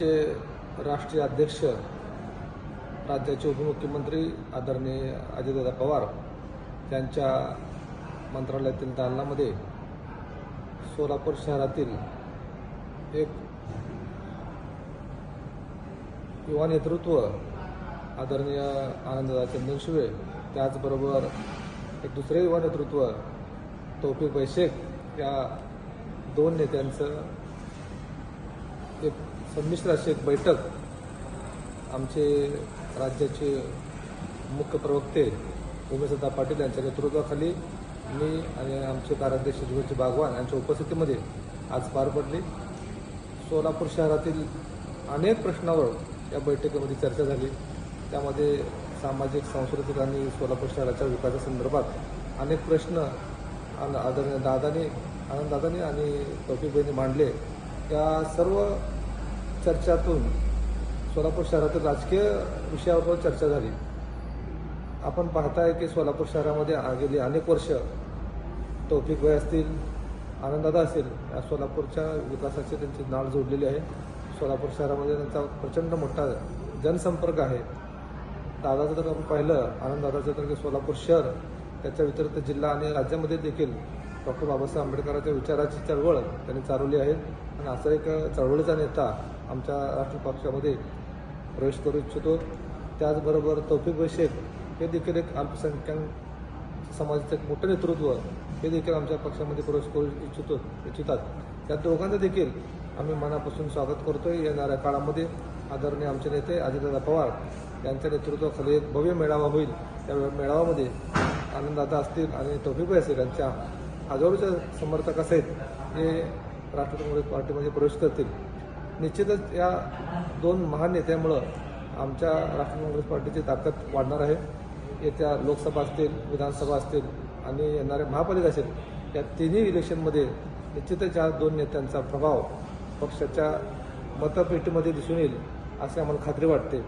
चे राष्ट्रीय अध्यक्ष राज्याचे उपमुख्यमंत्री आदरणीय अजितदादा पवार यांच्या मंत्रालयातील दालनामध्ये सोलापूर शहरातील एक युवा नेतृत्व आदरणीय आनंददा चंदनशिवे त्याचबरोबर एक दुसरे युवा नेतृत्व तौफिक बैशेख या दोन नेत्यांचं एक संमिश्र अशी एक बैठक आमचे राज्याचे मुख्य प्रवक्ते उमेशदा पाटील यांच्या नेतृत्वाखाली मी आणि आमचे कार्याध्यक्ष जुगलजी बागवान यांच्या उपस्थितीमध्ये आज पार पडली. सोलापूर शहरातील अनेक प्रश्नावर या बैठकीमध्ये चर्चा झाली. त्यामध्ये सामाजिक सांस्कृतिक आणि सोलापूर शहराच्या विकासासंदर्भात अनेक प्रश्न आदरणीय दादाने आनंद दादाने आणि तौफिकबाईंनी मांडले. या सर्व चर्चातून सोलापूर शहरातील राजकीय विषयावर चर्चा झाली. आपण पाहताय की सोलापूर शहरामध्ये आ- गेली अनेक वर्ष तौफिक भाई असतील आनंददा असतील या सोलापूरच्या विकासाची त्यांची नाळ जोडलेली आहे. सोलापूर शहरामध्ये त्यांचा प्रचंड मोठा जनसंपर्क आहे. दादाचं जर आपण पाहिलं आनंददादाचं तर की सोलापूर शहर त्याच्या व्यतिरिक्त जिल्हा आणि राज्यामध्ये देखील डॉक्टर बाबासाहेब आंबेडकरांच्या विचाराची चळवळ त्यांनी चालवली आहे. आणि असा एक चळवळीचा नेता आमच्या राष्ट्रीय पक्षामध्ये प्रवेश करू इच्छितो. त्याचबरोबर तौफिक भाई शेख हे देखील एक अल्पसंख्याक समाजाचं एक मोठं नेतृत्व हे देखील आमच्या पक्षामध्ये प्रवेश करू इच्छितो इच्छितात. या दोघांचं देखील आम्ही मनापासून स्वागत करतोय. येणाऱ्या काळामध्ये आदरणीय आमचे नेते अजितदादा पवार यांच्या नेतृत्वाखाली एक भव्य मेळावा होईल. त्या मेळाव्यामध्ये आनंददाता असतील आणि तौफिक असतील यांच्या हजारोच्या समर्थक आहेत हे राष्ट्रवादी काँग्रेस पार्टीमध्ये प्रवेश करतील. निश्चितच या दोन महान नेत्यामुळं आमच्या राष्ट्रवादी काँग्रेस पार्टीची ताकद वाढणार आहे. येत्या लोकसभा असतील विधानसभा असतील आणि येणाऱ्या महापालिका असेल या तिन्ही इलेक्शनमध्ये निश्चितच या दोन नेत्यांचा प्रभाव पक्षाच्या मतपेटीमध्ये दिसून येईल असे आम्हाला खात्री वाटते.